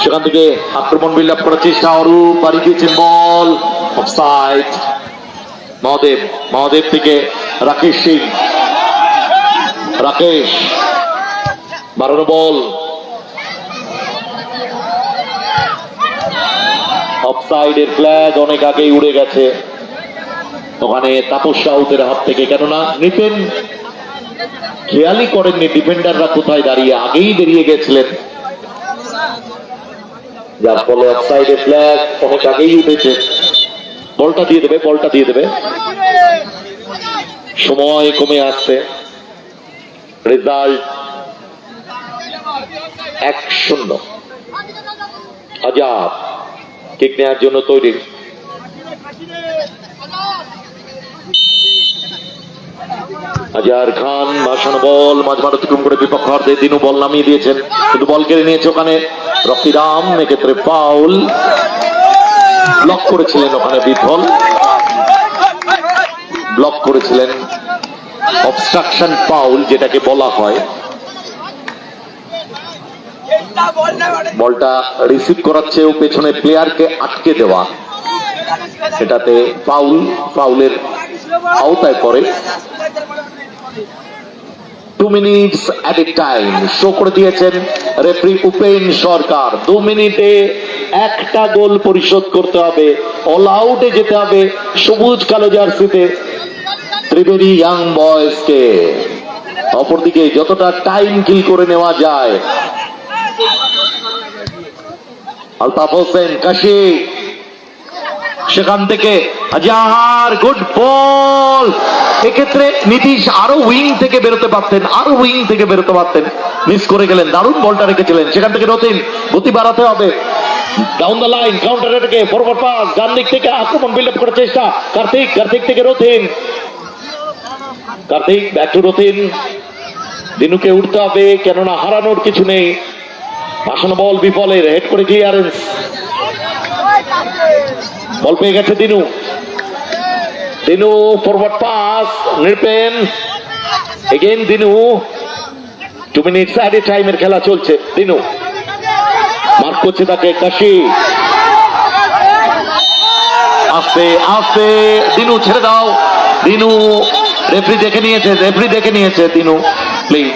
সেখান থেকে আক্রমণ বিল্ড করার চেষ্টা অরূপ বাড়ি দিয়েছেন বল অফসাইড মহাদেব মহাদেব থেকে রাকেশ সিং। রাকেশ, বাড়ানো বল। ফ্ল্যাগ অনেক আগেই উড়ে গেছে। ওখানে তাপস সাউথের হাত থেকে, কেননা নিতেন খেয়ালই করেননি ডিফেন্ডাররা কোথায় দাঁড়িয়ে। আগেই বেরিয়ে গেছিলেন। যার ফলে অফসাইডে ফ্ল্যাগ অনেক আগেই উঠেছে। বলটা দিয়ে দেবে, বলটা দিয়ে দেবে। সময় কমে আসছে। রেজাল্ট এক শূন্য। আজাদ কেক নেওয়ার জন্য তৈরি। আজার খান, ভাসানো বল, মাঝ মাঠ অতিক্রম করে বিপক্ষ অর্ধে দিনু বল নামিয়ে দিয়েছেন। কিন্তু বল কেড়ে নিয়েছে ওখানে রকিরাম, এক্ষেত্রে পাউল ব্লক করেছিলেন ওখানে বিফল। ব্লক করেছিলেন অবস্ট্রাকশন পাউল যেটাকে বলা হয়। বলটা রিসিভ করাচ্ছেও পেছনে প্লেয়ারকে আটকে দেওয়া। এটাতে ফাউল ফাউলের আওতায় পড়ে। Two minutes at a time show করে দিয়েছেন রেফারি উপেন সরকার। দু মিনিটে একটা গোল পরিশোধ করতে হবে। অল আউটে যেতে হবে সবুজ কালো জার্সিতে ত্রিবেণী ইয়াং বয়েজকে অপরদিকে যতটা টাইম কিল করে নেওয়া যায়। আলতাফ হোসেন, কাশি। সেখান থেকে হাজার গুড বল এক্ষেত্রে নীতিশ আরও উইং থেকে বেরোতে পারতেন, আরও উইং থেকে বেরোতে পারতেন। মিস করে গেলেন, দারুণ বলটা রেখেছিলেন। সেখান থেকে রতিন গতি বাড়াতে হবে। ডাউন দ্য লাইন কাউন্টার এটাকে ফরওয়ার্ড পাস ডান দিক থেকে আক্রমণ বিল্ড আপ করার চেষ্টা। কার্তিক কার্তিক থেকে রতিন কার্তিক ব্যাক টু রতিন দিনুকে উঠতে হবে, কেননা হারানোর কিছু নেই। ভাসানো বল বিফলের হেড করে ক্লিয়ারেন্স বল পেয়ে গেছে Dinu. Dinu forward pass Nirpen again Dinu. Two minutes at a টাইমের খেলা চলছে। দিনু। মার্ক করছে তাকে কাশি। আস্তে আস্তে। দিনু, ছেড়ে দাও। দিনু রেফরি দেখে নিয়েছে রেফরি দেখে নিয়েছে, দিনু। প্লিজ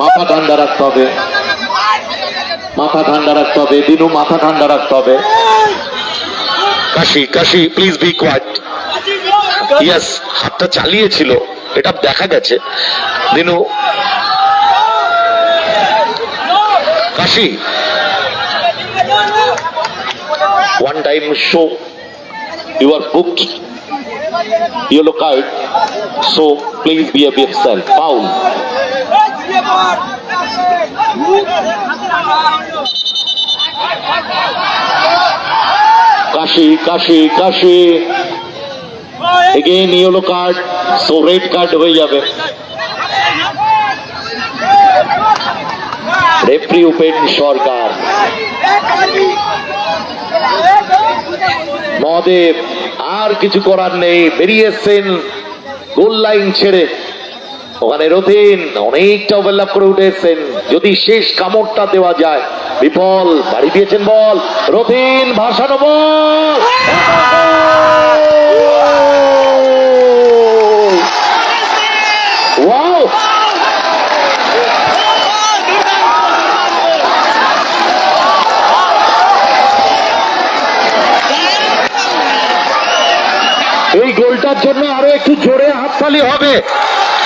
মাথা ঠান্ডা রাখতে হবে। মাথা ঠান্ডা রাখতে হবে। দিনু, মাথা ঠান্ডা রাখতে হবে। Kashi Kashi please be quiet yes হাতটা চালিয়েছিল, এটা দেখা গেছে। Dinu, Kashi. One time show you are booked yellow card so please be a yourself foul. Kashi Kashi Kashi. Again yellow card so red card হয়ে যাবে। Referee Upen Sarkar. Mahadev, আর কিছু করার নেই বেরিয়েছেন গোল লাইন ছেড়ে। ওখানে রথিন অনেকটা ওভারল্যাপ করে উঠে এসছেন যদি শেষ কামড়টা দেওয়া যায়, বিপল, বাড়ি দিয়েছেন বল। রথিন ভাসানো বল এই গোলটার জন্য আরও একটু জোরে হাততালি হবে।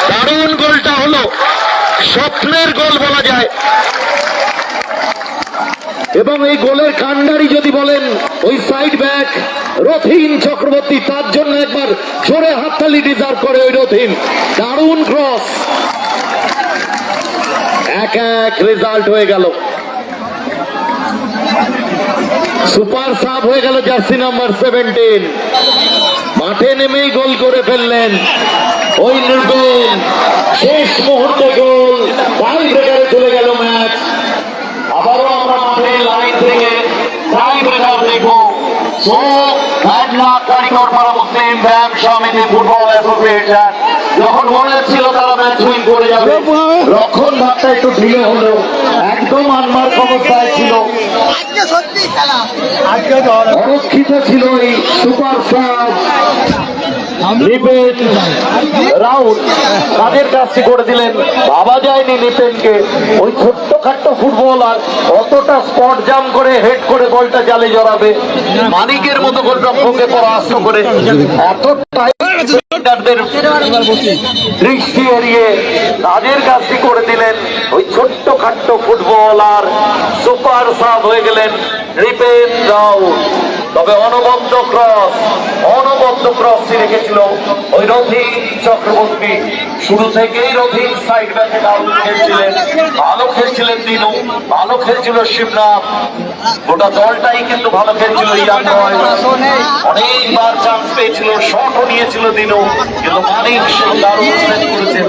দারুণ গোলটা হলো। স্বপ্নের গোল বলা যায়। এবং এই গোলের কান্ডারি যদি বলেন, ওই সাইড ব্যাক রথিন চক্রবর্তী, তার জন্য একবার জোরে হাততালি ডিজার্ভ করে ওই রথিন। দারুণ ক্রস এক এক রেজাল্ট হয়ে গেল। সুপার সাব হয়ে গেল জার্সি নাম্বার সেভেন্টিন মাঠে নেমেই গোল করে ফেললেন। ওই নির্বেন শেষ মুহূর্তে গোল। টাই ব্রেকারে চলে গেল ম্যাচ। আবারও আমরা মাঠের লাইন থেকে টাই ব্রেকার দেখব। So bad luck Karigar Para Muslim ব্যায়াম সমিতি ফুটবল অ্যাসোসিয়েশন। যখন মনে ছিল তারা ম্যাচ উইন করে যাবে রক্ষণ একটু ঢিলে হলো। একদম আনমার্ক অবস্থায় ছিল। আজকে অরক্ষিত ছিল এই সুপার সাব নিপেন রাউন্ড কাদের কাছে করে দিলেন। ভাবা যায়নি নিপেনকে। ওই ছোট্ট খাট্ট ফুটবলার অতটা স্পট জাম করে হেড করে বলটা জালে জড়াবে। মানিকের মতো পরাস্ত করে এতটাই দৃষ্টি এড়িয়ে তাদের কাজটি করে দিলেন। ওই ছোট্ট খাট্ট সুপার সাব হয়ে গেলেন রিপেন রাউন্ড তবে অনবদ্য ক্রস অনবদ্য ক্রসটি রেখেছিল ওই রথি চক্রবর্তী। শুরু থেকেই রথি সাইড ব্যাকে দারুণ খেলছিলেন। ভালো খেলছিলেন দিনু। ভালো খেলছিল শিবনাথ। গোটা দলটাই কিন্তু ভালো খেলছিল ইয়াং রয় অনেকবার চান্স পেয়েছিল শটও নিয়েছিল দিনু। কিন্তু মানিক দারুণ করেছেন